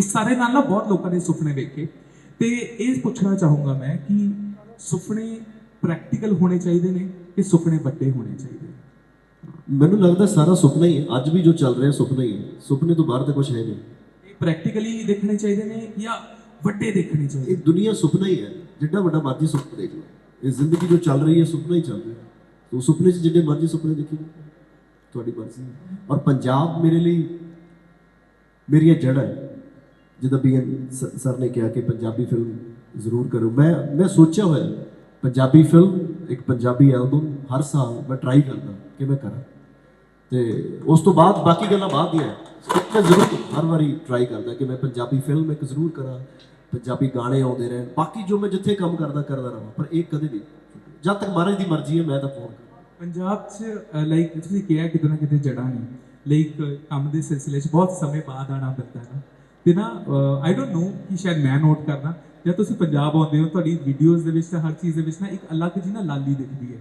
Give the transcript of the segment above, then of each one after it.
ਇਸ ਸਾਰੇ ਨਾਲ ਨਾ ਬਹੁਤ ਲੋਕਾਂ ਨੇ ਸੁਪਨੇ ਵੇਖੇ। ਤੇ ਇਹ ਪੁੱਛਣਾ ਚਾਹੂੰਗਾ ਮੈਂ ਕਿ ਸੁਪਨੇ ਪ੍ਰੈਕਟੀਕਲ ਹੋਣੇ ਚਾਹੀਦੇ ਨੇ ਕਿ ਸੁਪਨੇ ਵੱਡੇ ਹੋਣੇ ਚਾਹੀਦੇ ਮੈਨੂੰ ਲੱਗਦਾ ਸਾਰਾ ਸੁਪਨਾ ਹੀ ਹੈ। ਅੱਜ ਵੀ ਜੋ ਚੱਲ ਰਿਹਾ ਸੁਪਨਾ ਹੀ ਹੈ। ਸੁਪਨੇ ਤੋਂ ਬਾਹਰ ਤਾਂ ਕੁਝ ਹੈ ਨਹੀਂ। ਇਹ ਪ੍ਰੈਕਟੀਕਲੀ ਦੇਖਣੇ ਚਾਹੀਦੇ ਨੇ ਜਾਂ ਵੱਡੇ ਦੇਖਣੇ ਚਾਹੀਦੇ ਇਹ ਦੁਨੀਆ ਸੁਪਨਾ ਹੀ ਹੈ। ਜਿੱਡਾ ਵੱਡਾ ਮਰਜ਼ੀ ਸੁਪਨਾ ਦੇਖ ਲਓ। ਇਹ ਜ਼ਿੰਦਗੀ ਜੋ ਚੱਲ ਰਹੀ ਹੈ ਸੁਪਨਾ ਹੀ ਚੱਲ ਰਿਹਾ। ਤੋ ਸੁਪਨੇ 'ਚ ਜਿੱਡੇ ਮਰਜ਼ੀ ਸੁਪਨੇ ਦੇਖੀ ਤੁਹਾਡੀ ਮਰਜ਼ੀ। ਹੈ ਔਰ ਪੰਜਾਬ ਮੇਰੇ ਲਈ ਮੇਰੀਆਂ ਜੜ੍ਹਾਂ ਹੈ। ਜਿੱਦਾਂ ਬੀਐਨ ਸਰ ਨੇ ਕਿਹਾ ਕਿ ਪੰਜਾਬੀ ਫਿਲਮ ਜ਼ਰੂਰ ਕਰੋ। ਮੈਂ ਮੈਂ ਸੋਚਿਆ ਹੋਇਆ, ਪੰਜਾਬੀ ਫਿਲਮ, ਇੱਕ ਪੰਜਾਬੀ ਐਲਬਮ ਹਰ ਸਾਲ ਮੈਂ ਟਰਾਈ ਕਰਦਾ ਕਿ ਮੈਂ ਕਰਾਂ। ਤੇ ਉਸ ਤੋਂ ਬਾਅਦ ਬਾਕੀ ਗੱਲਾਂ ਬਾਅਦ ਦੀਆਂ। ਮੈਂ ਜ਼ਰੂਰ ਹਰ ਵਾਰੀ ਟਰਾਈ ਕਰਦਾ ਕਿ ਮੈਂ ਪੰਜਾਬੀ ਫਿਲਮ ਇੱਕ ਜ਼ਰੂਰ ਕਰਾਂ, ਪੰਜਾਬੀ ਗਾਣੇ ਆਉਂਦੇ ਰਹਿਣ। ਬਾਕੀ ਜੋ ਮੈਂ ਜਿੱਥੇ ਕੰਮ ਕਰਦਾ ਕਰਦਾ ਰਹਾਂ, ਪਰ ਇਹ ਕਦੇ ਨਹੀਂ। ਜਦ ਤੱਕ ਮਹਾਰਾਜ ਦੀ ਮਰਜ਼ੀ ਹੈ, ਮੈਂ ਤਾਂ ਫੋਨ ਪੰਜਾਬ 'ਚ ਲਾਈਕ ਤੁਸੀਂ ਕਿਹਾ ਕਿਤੇ ਨਾ ਕਿਤੇ ਜੜਾਂ ਨੇ। ਲਾਈਕ ਕੰਮ ਦੇ ਸਿਲਸਿਲੇ 'ਚ ਬਹੁਤ ਸਮੇਂ ਬਾਅਦ ਆਣਾ ਪੈਂਦਾ ਹੈ ਤੇ ਨਾ ਆਈ ਡੋਨਟ ਨੋ ਕਿ ਸ਼ਾਇਦ ਮੈਂ ਨੋਟ ਕਰਨਾ ਜਾਂ ਤੁਸੀਂ ਪੰਜਾਬ ਆਉਂਦੇ ਹੋ, ਤੁਹਾਡੀ ਵੀਡੀਓਜ਼ ਦੇ ਵਿੱਚ ਤਾਂ ਹਰ ਚੀਜ਼ ਦੇ ਵਿੱਚ ਨਾ ਇੱਕ ਅਲੱਗ ਜੀ ਨਾ ਲਾਲੀ ਦਿਖਦੀ ਹੈ।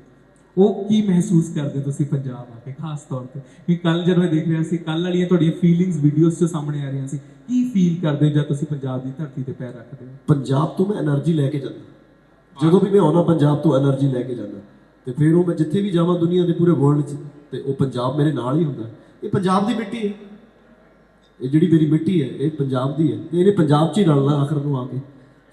ਉਹ ਕੀ ਮਹਿਸੂਸ ਕਰਦੇ ਤੁਸੀਂ ਪੰਜਾਬ ਆ ਕੇ, ਖਾਸ ਤੌਰ ਤੇ? ਕਿ ਕੱਲ ਜਦੋਂ ਮੈਂ ਦੇਖ ਰਿਹਾ ਸੀ ਕੱਲ ਵਾਲੀਆਂ ਤੁਹਾਡੀਆਂ ਫੀਲਿੰਗਸ ਵੀਡੀਓਜ਼ 'ਚ ਸਾਹਮਣੇ ਆ ਰਹੀਆਂ ਸੀ, ਕੀ ਫੀਲ ਕਰਦੇ ਜਾਂ ਤੁਸੀਂ ਪੰਜਾਬ ਦੀ ਧਰਤੀ ਤੇ ਪੈਰ ਰੱਖਦੇ ਹੋ? ਪੰਜਾਬ ਤੋਂ ਮੈਂ એનર્ਜੀ ਲੈ ਕੇ ਜਾਂਦਾ। ਜਦੋਂ ਵੀ ਮੈਂ ਆਉਂਦਾ, ਪੰਜਾਬ ਤੋਂ એનર્ਜੀ ਲੈ ਕੇ ਜਾਂਦਾ। ਤੇ ਫਿਰ ਉਹ ਮੈਂ ਜਿੱਥੇ ਵੀ ਜਾਵਾਂ ਦੁਨੀਆ ਦੇ ਪੂਰੇ ਵਰਲਡ 'ਚ, ਤੇ ਉਹ ਪੰਜਾਬ ਮੇਰੇ ਨਾਲ ਹੀ ਹੁੰਦਾ। ਇਹ ਪੰਜਾਬ ਦੀ ਮਿੱਟੀ ਹੈ। ਇਹ ਜਿਹੜੀ ਮੇਰੀ ਮਿੱਟੀ ਹੈ ਇਹ ਪੰਜਾਬ ਦੀ ਹੈ ਤੇ ਇਹਨੇ ਪੰਜਾਬ 'ਚ ਹੀ ਰਲਣਾ ਆਖਰ ਨੂੰ ਆ ਕੇ।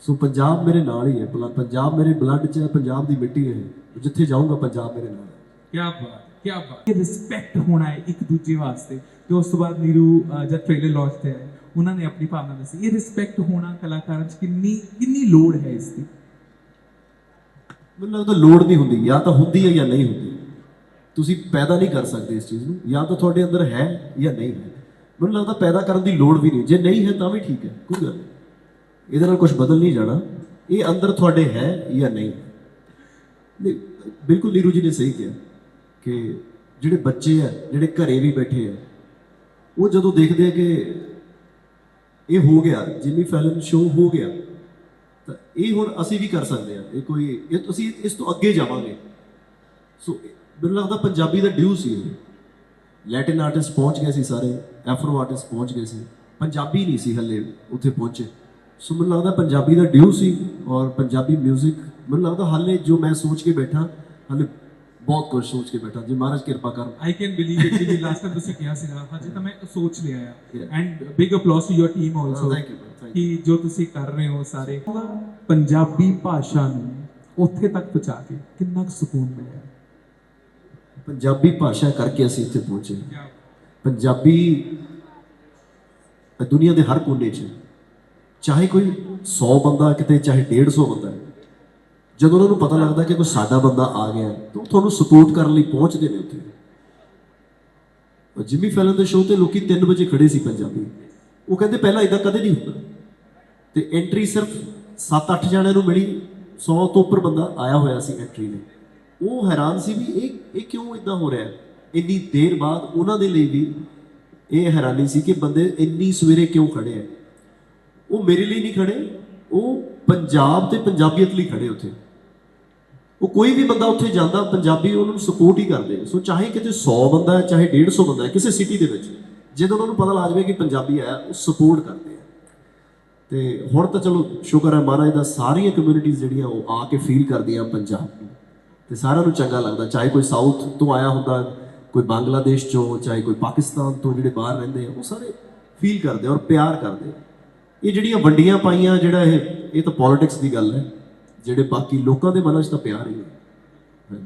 ਸੋ ਪੰਜਾਬ ਮੇਰੇ ਨਾਲ ਹੀ ਹੈ ਪੰਜਾਬ ਮੇਰੇ ਬਲੱਡ 'ਚ ਹੈ ਪੰਜਾਬ ਦੀ ਮਿੱਟੀ ਹੈ। ਜਿੱਥੇ ਜਾਊਂਗਾ ਪੰਜਾਬ ਮੇਰੇ ਨਾਲ। ਹੈ ਕੀ ਬਾਤ ਕੀ ਬਾਤ। ਇਹ ਰਿਸਪੈਕਟ ਹੋਣਾ ਹੈ ਇੱਕ ਦੂਜੇ ਵਾਸਤੇ। ਤੇ ਉਸ ਤੋਂ ਬਾਅਦ ਨੀਰੂ ਜਦ ਟ੍ਰੇਲਰ ਲਾਂਚ ਤੇ ਆਇਆ ਉਹਨਾਂ ਨੇ ਆਪਣੀ ਭਾਵਨਾ ਦੱਸੀ। ਇਹ ਰਿਸਪੈਕਟ ਹੋਣਾ ਕਲਾਕਾਰਾਂ 'ਚ ਕਿੰਨੀ ਕਿੰਨੀ ਲੋੜ ਹੈ ਇਸ ਦੀ? ਮੈਨੂੰ ਲੱਗਦਾ ਲੋੜ ਨਹੀਂ ਹੁੰਦੀ। ਜਾਂ ਤਾਂ ਹੁੰਦੀ ਹੈ ਜਾਂ ਨਹੀਂ ਹੁੰਦੀ। ਤੁਸੀਂ ਪੈਦਾ ਨਹੀਂ ਕਰ ਸਕਦੇ ਇਸ ਚੀਜ਼ ਨੂੰ। ਜਾਂ ਤਾਂ ਤੁਹਾਡੇ ਅੰਦਰ ਹੈ ਜਾਂ ਨਹੀਂ ਹੈ। ਮੈਨੂੰ ਲੱਗਦਾ ਪੈਦਾ ਕਰਨ ਦੀ ਲੋੜ ਵੀ ਨਹੀਂ। ਜੇ ਨਹੀਂ ਹੈ ਤਾਂ ਵੀ ਠੀਕ ਹੈ, ਕੋਈ ਗੱਲ ਇਹਦੇ ਨਾਲ ਕੁਝ ਬਦਲ ਨਹੀਂ ਜਾਣਾ। ਇਹ ਅੰਦਰ ਤੁਹਾਡੇ ਹੈ ਜਾਂ ਨਹੀਂ? ਨਹੀਂ, ਬਿਲਕੁਲ ਨੀਰੂ ਜੀ ਨੇ ਸਹੀ ਕਿਹਾ ਕਿ ਜਿਹੜੇ ਬੱਚੇ ਆ, ਜਿਹੜੇ ਘਰੇ ਵੀ ਬੈਠੇ ਆ, ਉਹ ਜਦੋਂ ਦੇਖਦੇ ਆ ਕਿ ਇਹ ਹੋ ਗਿਆ, ਜਿੰਨੀ ਫੈਲਨ ਸ਼ੋਅ ਹੋ ਗਿਆ, ਤਾਂ ਇਹ ਹੁਣ ਅਸੀਂ ਵੀ ਕਰ ਸਕਦੇ ਆ। ਇਹ ਕੋਈ, ਇਹ ਅਸੀਂ ਇਸ ਤੋਂ ਅੱਗੇ ਜਾਵਾਂਗੇ। ਸੋ, ਮੈਨੂੰ ਲੱਗਦਾ ਪੰਜਾਬੀ ਦਾ ਡਿਊ ਸੀ ਇਹ। ਲੈਟਿਨ ਆਰਟਿਸਟ ਪਹੁੰਚ ਗਏ ਸੀ ਸਾਰੇ ਐਫਰੋ ਆਰਟਿਸਟ ਪਹੁੰਚ ਗਏ ਸੀ। ਪੰਜਾਬੀ ਨਹੀਂ ਸੀ ਹੱਲੇ ਉੱਥੇ ਪਹੁੰਚੇ। ਸੋ ਮੈਨੂੰ ਲੱਗਦਾ ਪੰਜਾਬੀ ਦਾ ਡਿਊ ਸੀ ਔਰ ਪੰਜਾਬੀ 뮤직 ਮੈਨੂੰ ਲੱਗਦਾ ਹਾਲੇ ਜੋ ਮੈਂ ਸੋਚ ਕੇ ਬੈਠਾ ਹਾਲੇ ਬਹੁਤ ਕੁਝ ਸੋਚ ਕੇ ਬੈਠਾ। ਜੇ ਮਹਾਰਾਜ ਕਿਰਪਾ ਕਰਨ। ਆਈ ਕੈਨ ਬਿਲੀਵ ਇਟ ਕਿ ਲਾਸਟ ਟਾਈਮ ਤੁਸੀਂ ਕਿਹਾ ਸੀਗਾ ਹਜੇ ਤਾਂ ਮੈਂ ਸੋਚ ਲਿਆ ਆ. And big applause to your team also bro. Thank ਕਿ ਜੋ ਤੁਸੀਂ ਕਰ ਰਹੇ ਹੋ ਸਾਰੇ। ਪੰਜਾਬੀ ਭਾਸ਼ਾ ਨੂੰ ਉੱਥੇ ਤੱਕ ਪਹੁੰਚਾ ਕੇ ਕਿੰਨਾ ਸਕੂਨ ਮਿਲਿਆ। ਪੰਜਾਬੀ ਭਾਸ਼ਾ ਕਰਕੇ ਅਸੀਂ ਇੱਥੇ ਪਹੁੰਚੇ ਪੰਜਾਬੀ ਦੁਨੀਆ ਦੇ ਹਰ ਕੋਨੇ 'ਚ ਚਾਹੇ ਕੋਈ 100 ਬੰਦਾ ਕਿਤੇ ਚਾਹੇ 150 ਬੰਦਾ ਜਦੋਂ ਉਹਨਾਂ ਨੂੰ ਪਤਾ ਲੱਗਦਾ ਕਿ ਕੋਈ ਸਾਡਾ ਬੰਦਾ ਆ ਗਿਆ ਤਾਂ ਉਹ ਤੁਹਾਨੂੰ ਸਪੋਰਟ ਕਰਨ ਲਈ ਪਹੁੰਚਦੇ ਨੇ ਉੱਥੇ। ਉਹ ਜਿਮੀ ਫੈਲਨ ਦੇ ਸ਼ੋਅ ਤੇ ਲੋਕੀ 3 ਵਜੇ ਖੜੇ ਸੀ ਪੰਜਾਬੀ। ਉਹ ਕਹਿੰਦੇ ਪਹਿਲਾਂ ਇਦਾਂ ਕਦੇ ਨਹੀਂ ਹੁੰਦਾ। ਤੇ ਐਂਟਰੀ ਸਿਰਫ 7-8 ਜਣਿਆਂ ਨੂੰ ਮਿਲੀ 100 ਤੋਂ ਉੱਪਰ ਬੰਦਾ ਆਇਆ ਹੋਇਆ ਸੀ ਐਂਟਰੀ ਲਈ ਉਹ ਹੈਰਾਨ ਸੀ ਵੀ ਇਹ ਇਹ ਕਿਉਂ ਇਦਾਂ ਹੋ ਰਿਹਾ ਹੈ? ਇੰਨੀ ਦੇਰ ਬਾਅਦ ਉਹਨਾਂ ਦੇ ਲਈ ਵੀ ਇਹ ਹੈਰਾਨੀ ਸੀ ਕਿ ਬੰਦੇ ਇੰਨੀ ਸਵੇਰੇ ਕਿਉਂ ਖੜੇ ਆ ਉਹ ਮੇਰੇ ਲਈ ਨਹੀਂ ਖੜੇ, ਉਹ ਪੰਜਾਬ ਤੇ ਪੰਜਾਬੀਅਤ ਲਈ ਖੜੇ ਉੱਥੇ। ਉਹ ਕੋਈ ਵੀ ਬੰਦਾ ਉੱਥੇ ਜਾਂਦਾ, ਪੰਜਾਬੀ ਉਹਨਾਂ ਨੂੰ ਸਪੋਰਟ ਹੀ ਕਰਦੇ ਸੋ ਚਾਹੇ ਕਿਤੇ 100 ਬੰਦਾ ਹੈ, ਚਾਹੇ 150 ਬੰਦਾ ਹੈ, ਕਿਸੇ ਸਿਟੀ ਦੇ ਵਿੱਚ। ਜਦੋਂ ਉਹਨਾਂ ਨੂੰ ਪਤਾ ਲੱਗ ਜਾਵੇ ਕਿ ਪੰਜਾਬੀ ਆਇਆ ਉਹ ਸਪੋਰਟ ਕਰਦੇ ਆ ਤੇ ਹੁਣ ਤਾਂ ਚਲੋ, ਸ਼ੁਕਰ ਹੈ ਮਹਾਰਾਜ ਦਾ ਸਾਰੀਆਂ ਕਮਿਊਨਿਟੀਆਂ ਜਿਹੜੀਆਂ ਉਹ ਆ ਕੇ ਫੀਲ ਕਰਦੀਆਂ ਪੰਜਾਬ ਨੂੰ। ਤੇ ਸਾਰਿਆਂ ਨੂੰ ਚੰਗਾ ਲੱਗਦਾ, ਚਾਹੇ ਕੋਈ ਸਾਊਥ ਤੋਂ ਆਇਆ ਹੁੰਦਾ, ਕੋਈ ਬੰਗਲਾਦੇਸ਼ ਚੋਂ, ਚਾਹੇ ਕੋਈ ਪਾਕਿਸਤਾਨ ਤੋਂ ਜਿਹੜੇ ਬਾਹਰ ਰਹਿੰਦੇ ਆ, ਉਹ ਸਾਰੇ ਫੀਲ ਕਰਦੇ ਔਰ ਪਿਆਰ ਕਰਦੇ ਇਹ ਜਿਹੜੀਆਂ ਵੰਡੀਆਂ ਪਾਈਆਂ ਜਿਹੜਾ ਇਹ ਇਹ ਤਾਂ ਪੋਲਿਟਿਕਸ ਦੀ ਗੱਲ ਹੈ, ਜਿਹੜੇ ਬਾਕੀ ਲੋਕਾਂ ਦੇ ਮਨਾਂ 'ਚ ਤਾਂ ਪਿਆਰ ਹੀ ਹੈ।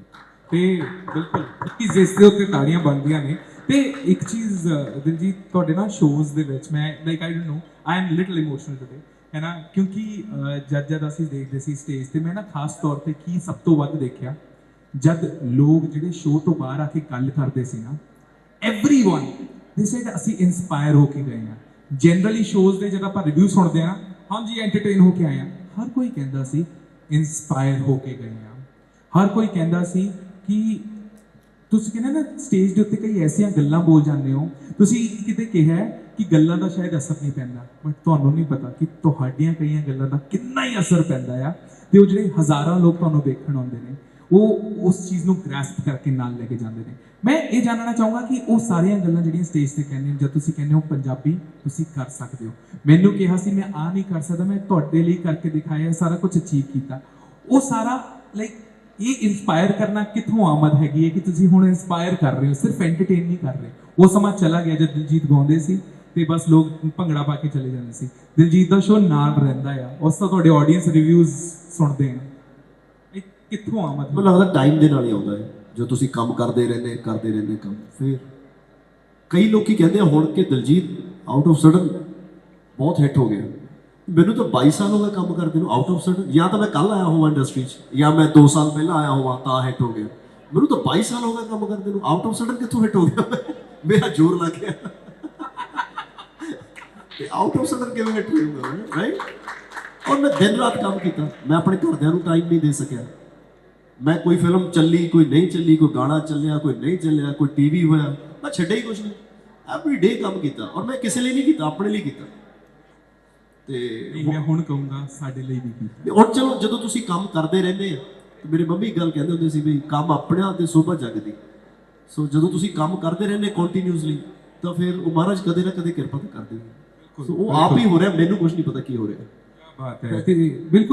ਤੇ ਬਿਲਕੁਲ ਇਸ ਜਿਸ ਦੇ ਉੱਤੇ ਤਾੜੀਆਂ ਬਣਦੀਆਂ ਨੇ। ਤੇ ਇੱਕ ਚੀਜ਼, ਦਿਲਜੀਤ, ਤੁਹਾਡੇ ਨਾ ਸ਼ੋਜ਼ ਦੇ ਵਿੱਚ ਮੈਂ like I don't know I am little emotional today ਹੈ ਨਾ? ਕਿਉਂਕਿ ਜਦ ਜਦ ਅਸੀਂ ਦੇਖਦੇ ਸੀ ਸਟੇਜ ਤੇ, ਮੈਂ ਨਾ ਖਾਸ ਤੌਰ ਤੇ ਕੀ ਸਭ ਤੋਂ ਵੱਧ ਦੇਖਿਆ ਜਦ ਲੋਕ ਜਿਹੜੇ ਸ਼ੋਅ ਤੋਂ ਬਾਹਰ ਆ ਕੇ ਗੱਲ ਕਰਦੇ ਸੀ ਨਾ एवरीवन ਦੇ ਸੇਡ ਅਸੀਂ ਇਨਸਪਾਇਰ ਹੋ ਕੇ ਗਏ ਆ ਜਨਰਲੀ ਸ਼ੋਜ਼ ਦੇ ਜਦ ਆਪਾਂ ਰਿਵਿਊ ਸੁਣਦੇ ਆ ਹਾਂਜੀ ਐਂਟਰਟੇਨ ਹੋ ਕੇ ਆਏ ਆ ਹਰ ਕੋਈ ਕਹਿੰਦਾ ਸੀ ਇਨਸਪਾਇਰ ਹੋ ਕੇ ਗਏ ਆ ਹਰ ਕੋਈ ਕਹਿੰਦਾ ਸੀ ਕਿ ਤੁਸੀਂ ਕਹਿੰਦੇ ਨਾ ਸਟੇਜ ਦੇ ਉੱਤੇ ਕਈ ਐਸੀਆਂ ਗੱਲਾਂ ਬੋਲ ਜਾਂਦੇ ਹੋ ਤੁਸੀਂ ਕਿਤੇ ਕਿਹਾ ਹੈ ਕਿ ਗੱਲਾਂ ਦਾ ਸ਼ਾਇਦ ਅਸਰ ਨਹੀਂ ਪੈਂਦਾ ਬਟ ਤੁਹਾਨੂੰ ਨਹੀਂ ਪਤਾ ਕਿ ਤੁਹਾਡੀਆਂ ਕਈਆਂ ਗੱਲਾਂ ਦਾ ਕਿੰਨਾ ਹੀ ਅਸਰ ਪੈਂਦਾ ਆ ਤੇ ਉਹ ਜਿਹੜੇ ਹਜ਼ਾਰਾਂ ਲੋਕ ਤੁਹਾਨੂੰ ਵੇਖਣ ਆਉਂਦੇ ਨੇ ਉਹ ਉਸ ਚੀਜ਼ ਨੂੰ ਗ੍ਰੈਸਪ ਕਰਕੇ ਨਾਲ ਲੈ ਕੇ ਜਾਂਦੇ ਨੇ। ਮੈਂ ਇਹ ਜਾਣਨਾ ਚਾਹੂੰਗਾ ਕਿ ਉਹ ਸਾਰੀਆਂ ਗੱਲਾਂ ਜਿਹੜੀਆਂ ਸਟੇਜ ਤੇ ਕਹਿੰਦੇ ਨੇ ਜਦ ਤੁਸੀਂ ਕਹਿੰਦੇ ਹੋ ਪੰਜਾਬੀ, ਤੁਸੀਂ ਕਰ ਸਕਦੇ ਹੋ। ਮੈਨੂੰ ਕਿਹਾ ਸੀ, ਮੈਂ ਆ ਨਹੀਂ ਕਰ ਸਕਦਾ, ਮੈਂ ਤੁਹਾਡੇ ਲਈ ਕਰਕੇ ਦਿਖਾਇਆ ਸਾਰਾ ਕੁਝ ਅਚੀਵ ਕੀਤਾ। ਉਹ ਸਾਰਾ ਲਾਈਕ ਇਹ ਇਨਸਪਾਇਰ ਕਰਨਾ ਕਿੱਥੋਂ ਆਮਦ ਹੈਗੀ ਹੈ ਕਿ ਤੁਸੀਂ ਹੁਣ ਇਨਸਪਾਇਰ ਕਰ ਰਹੇ ਹੋ, ਸਿਰਫ ਐਂਟਰਟੇਨ ਨਹੀਂ ਕਰ ਰਹੇ। ਉਹ ਸਮਾਂ ਚਲਾ ਗਿਆ ਜਦ ਦਿਲਜੀਤ ਗਾਉਂਦੇ ਸੀ ਤੇ ਬਸ ਲੋਕ ਭੰਗੜਾ ਪਾ ਕੇ ਚਲੇ ਜਾਂਦੇ ਸੀ। ਦਿਲਜੀਤ ਦਾ ਸ਼ੋਅ ਨਾਲ ਰਹਿੰਦਾ ਆ। ਉਸ ਤੋਂ ਤੁਹਾਡੇ ਆਡੀਅנס ਰਿਵਿਊਜ਼ ਸੁਣਦੇ ਆ। ਇਹ ਕਿੱਥੋਂ ਆਮਦ ਮੈਨੂੰ ਲੱਗਦਾ ਟਾਈਮ ਦੇ ਨਾਲ ਹੀ ਆਉਂਦਾ ਹੈ। ਜੋ ਤੁਸੀਂ ਕੰਮ ਕਰਦੇ ਰਹਿੰਦੇ ਕਰਦੇ ਰਹਿੰਦੇ ਕੰਮ, ਫਿਰ ਕਈ ਲੋਕੀ ਕਹਿੰਦੇ ਹੁਣ ਕਿ ਦਲਜੀਤ ਆਊਟ ਆਫ ਸਡਨ ਬਹੁਤ ਹਿੱਟ ਹੋ ਗਿਆ। ਮੈਨੂੰ ਤਾਂ 22 ਸਾਲ ਹੋ ਗਏ ਕੰਮ ਕਰਦੇ ਨੂੰ ਆਊਟ ਆਫ ਸਡਨ ਜਾਂ ਤਾਂ ਮੈਂ ਕੱਲ ਆਇਆ ਹੋਵਾਂ ਇੰਡਸਟਰੀ 'ਚ, ਜਾਂ ਮੈਂ 2 ਸਾਲ ਪਹਿਲਾਂ ਆਇਆ ਹੋਵਾਂ, ਤਾਂ ਹਿੱਟ ਹੋ ਗਿਆ। ਮੈਨੂੰ ਤਾਂ 22 ਸਾਲ ਹੋ ਗਏ ਕੰਮ ਕਰਦੇ ਨੂੰ ਆਊਟ ਆਫ ਸਡਨ ਕਿੱਥੋਂ ਹਿੱਟ ਹੋ ਗਿਆ ਮੇਰਾ ਜ਼ੋਰ ਲੱਗ ਗਿਆ। ਤੇ ਆਊਟ ਆਫ ਸਡਨ ਕਿਵੇਂ ਹਿੱਟ ਹੋਊਗਾ ਰਾਈਟ ਔਰ ਮੈਂ ਦਿਨ ਰਾਤ ਕੰਮ ਕੀਤਾ। ਮੈਂ ਆਪਣੇ ਘਰਦਿਆਂ ਨੂੰ ਟਾਈਮ ਨਹੀਂ ਦੇ ਸਕਿਆ। ਮੈਂ ਕੋਈ ਫਿਲਮ ਚੱਲੀ ਕੋਈ ਨਹੀਂ ਚੱਲੀ ਕੋਈ ਗਾਣਾ ਚੱਲਿਆ ਕੋਈ ਨਹੀਂ ਚੱਲਿਆ ਕੋਈ ਟੀਵੀ ਹੋਇਆ ਮੈਂ ਛੱਡਿਆ ਹੀ ਕੁਝ ਨਹੀਂ। ਐਵਰੀ ਡੇ ਕੰਮ ਕੀਤਾ ਔਰ ਮੈਂ ਕਿਸੇ ਲਈ ਨਹੀਂ ਕੀਤਾ ਆਪਣੇ ਲਈ ਕੀਤਾ। ਤੇ ਮੈਂ ਹੁਣ ਕਹੂੰਗਾ ਸਾਡੇ ਲਈ ਵੀ ਕੀਤਾ। ਹੁਣ ਚਲੋ ਜਦੋਂ ਤੁਸੀਂ ਕੰਮ ਕਰਦੇ ਰਹਿੰਦੇ ਆ ਤੇ ਮੇਰੇ ਮੰਮੀ ਗੱਲ ਕਹਿੰਦੇ ਹੁੰਦੇ ਸੀ ਵੀ ਕੰਮ ਆਪਣਿਆਂ ਤੇ ਸੋਭਾ ਜਗਦੀ। ਸੋ ਜਦੋਂ ਤੁਸੀਂ ਕੰਮ ਕਰਦੇ ਰਹਿੰਦੇ ਕੰਟੀਨਿਊਸਲੀ ਤਾਂ ਫਿਰ ਉਹ ਮਹਾਰਾਜ ਕਦੇ ਨਾ ਕਦੇ ਕਿਰਪਾ ਕਰਦੇ। ਸੋ ਉਹ ਆਪ ਹੀ ਹੋ ਰਿਹਾ ਮੈਨੂੰ ਕੁਝ ਨਹੀਂ ਪਤਾ ਕੀ ਹੋ ਰਿਹਾ। ਬਾਤ ਹੈ। ਬਿਲਕੁਲ